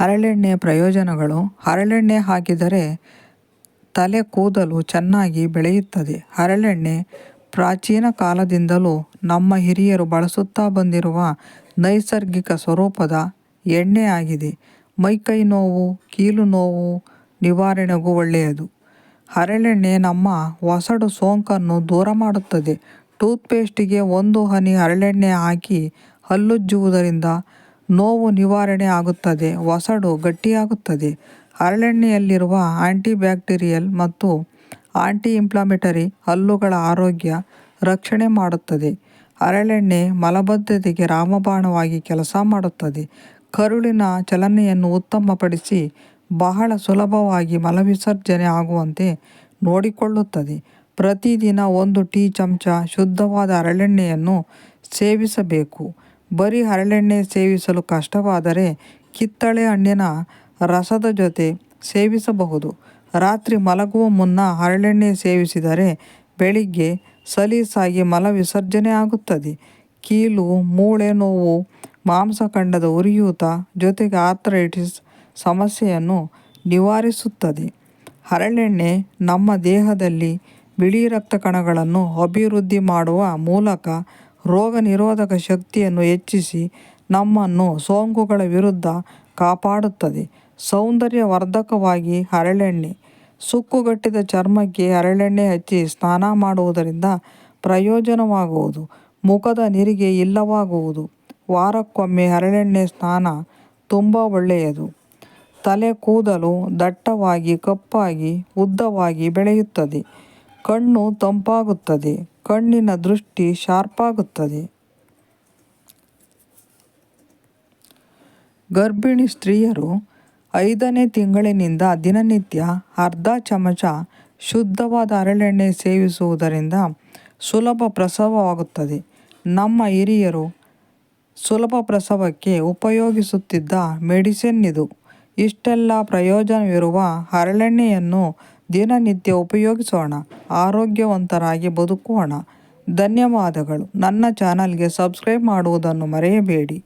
ಹರಳೆಣ್ಣೆಯ ಪ್ರಯೋಜನಗಳು. ಹರಳೆಣ್ಣೆ ಹಾಕಿದರೆ ತಲೆ ಕೂದಲು ಚೆನ್ನಾಗಿ ಬೆಳೆಯುತ್ತದೆ. ಹರಳೆಣ್ಣೆ ಪ್ರಾಚೀನ ಕಾಲದಿಂದಲೂ ನಮ್ಮ ಹಿರಿಯರು ಬಳಸುತ್ತಾ ಬಂದಿರುವ ನೈಸರ್ಗಿಕ ಸ್ವರೂಪದ ಎಣ್ಣೆ ಆಗಿದೆ ಮೈಕೈ ನೋವು ಕೀಲು ನೋವು ನಿವಾರಣೆಗೂ ಒಳ್ಳೆಯದು. ಹರಳೆಣ್ಣೆ ನಮ್ಮ ಒಸಡು ಸೋಂಕನ್ನು ದೂರ ಮಾಡುತ್ತದೆ. ಟೂತ್ಪೇಸ್ಟಿಗೆ ಒಂದು ಹನಿ ಹರಳೆಣ್ಣೆ ಹಾಕಿ ಹಲ್ಲುಜ್ಜುವುದರಿಂದ ನೋವು ನಿವಾರಣೆ ಆಗುತ್ತದೆ ಒಸಡು ಗಟ್ಟಿಯಾಗುತ್ತದೆ. ಹರಳೆಣ್ಣೆಯಲ್ಲಿರುವ ಆಂಟಿಬ್ಯಾಕ್ಟೀರಿಯಲ್ ಮತ್ತು ಆಂಟಿ ಇನ್ಫ್ಲಮೇಟರಿ ಹಲ್ಲುಗಳ ಆರೋಗ್ಯ ರಕ್ಷಣೆ ಮಾಡುತ್ತದೆ. ಹರಳೆಣ್ಣೆ ಮಲಬದ್ಧತೆಗೆ ರಾಮಬಾಣವಾಗಿ ಕೆಲಸ ಮಾಡುತ್ತದೆ. ಕರುಳಿನ ಚಲನೆಯನ್ನು ಉತ್ತಮಪಡಿಸಿ ಬಹಳ ಸುಲಭವಾಗಿ ಮಲವಿಸರ್ಜನೆ ಆಗುವಂತೆ ನೋಡಿಕೊಳ್ಳುತ್ತದೆ. ಪ್ರತಿದಿನ ಒಂದು ಟೀ ಚಮಚ ಶುದ್ಧವಾದ ಹರಳೆಣ್ಣೆಯನ್ನು ಸೇವಿಸಬೇಕು. ಬರೀ ಹರಳೆಣ್ಣೆ ಸೇವಿಸಲು ಕಷ್ಟವಾದರೆ ಕಿತ್ತಳೆ ಹಣ್ಣಿನ ರಸದ ಜೊತೆ ಸೇವಿಸಬಹುದು. ರಾತ್ರಿ ಮಲಗುವ ಮುನ್ನ ಹರಳೆಣ್ಣೆ ಸೇವಿಸಿದರೆ ಬೆಳಿಗ್ಗೆ ಸಲೀಸಾಗಿ ಮಲ ವಿಸರ್ಜನೆ ಆಗುತ್ತದೆ. ಕೀಲು, ಮೂಳೆ ನೋವು ಮಾಂಸಖಂಡದ ಉರಿಯೂತ ಜೊತೆಗೆ ಆಥ್ರೈಟಿಸ್ ಸಮಸ್ಯೆಯನ್ನು ನಿವಾರಿಸುತ್ತದೆ. ಹರಳೆಣ್ಣೆ ನಮ್ಮ ದೇಹದಲ್ಲಿ ಬಿಳಿ ರಕ್ತ ಕಣಗಳನ್ನು ಅಭಿವೃದ್ಧಿ ಮಾಡುವ ಮೂಲಕ ರೋಗ ನಿರೋಧಕ ಶಕ್ತಿಯನ್ನು ಹೆಚ್ಚಿಸಿ ನಮ್ಮನ್ನು ಸೋಂಕುಗಳ ವಿರುದ್ಧ ಕಾಪಾಡುತ್ತದೆ. ಸೌಂದರ್ಯವರ್ಧಕವಾಗಿ ಹರಳೆಣ್ಣೆ ಸುಕ್ಕುಗಟ್ಟಿದ ಚರ್ಮಕ್ಕೆ ಹರಳೆಣ್ಣೆ ಹಚ್ಚಿ ಸ್ನಾನ ಮಾಡುವುದರಿಂದ ಪ್ರಯೋಜನವಾಗುವುದು. ಮುಖದ ನಿರಿಗೆ ಇಲ್ಲವಾಗುವುದು. ವಾರಕ್ಕೊಮ್ಮೆ ಹರಳೆಣ್ಣೆ ಸ್ನಾನ ತುಂಬ ಒಳ್ಳೆಯದು. ತಲೆ ಕೂದಲು ದಟ್ಟವಾಗಿ ಕಪ್ಪಾಗಿ ಉದ್ದವಾಗಿ ಬೆಳೆಯುತ್ತದೆ. ಕಣ್ಣು ತಂಪಾಗುತ್ತದೆ. ಕಣ್ಣಿನ ದೃಷ್ಟಿ ಶಾರ್ಪಾಗುತ್ತದೆ. ಗರ್ಭಿಣಿ ಸ್ತ್ರೀಯರು ಐದನೇ ತಿಂಗಳಿನಿಂದ ದಿನನಿತ್ಯ ಅರ್ಧ ಚಮಚ ಶುದ್ಧವಾದ ಹರಳೆಣ್ಣೆ ಸೇವಿಸುವುದರಿಂದ ಸುಲಭ ಪ್ರಸವವಾಗುತ್ತದೆ. ನಮ್ಮ ಹಿರಿಯರು ಸುಲಭ ಪ್ರಸವಕ್ಕೆ ಉಪಯೋಗಿಸುತ್ತಿದ್ದ ಮೆಡಿಸಿನ್ ಇದು. ಇಷ್ಟೆಲ್ಲ ಪ್ರಯೋಜನವಿರುವ ಹರಳೆಣ್ಣೆಯನ್ನು ದಿನನಿತ್ಯ ಉಪಯೋಗಿಸೋಣ. ಆರೋಗ್ಯವಂತರಾಗಿ ಬದುಕೋಣ ಧನ್ಯವಾದಗಳು. ನನ್ನ ಚಾನಲ್ಗೆ ಸಬ್ಸ್ಕ್ರೈಬ್ ಮಾಡುವುದನ್ನು ಮರೆಯಬೇಡಿ.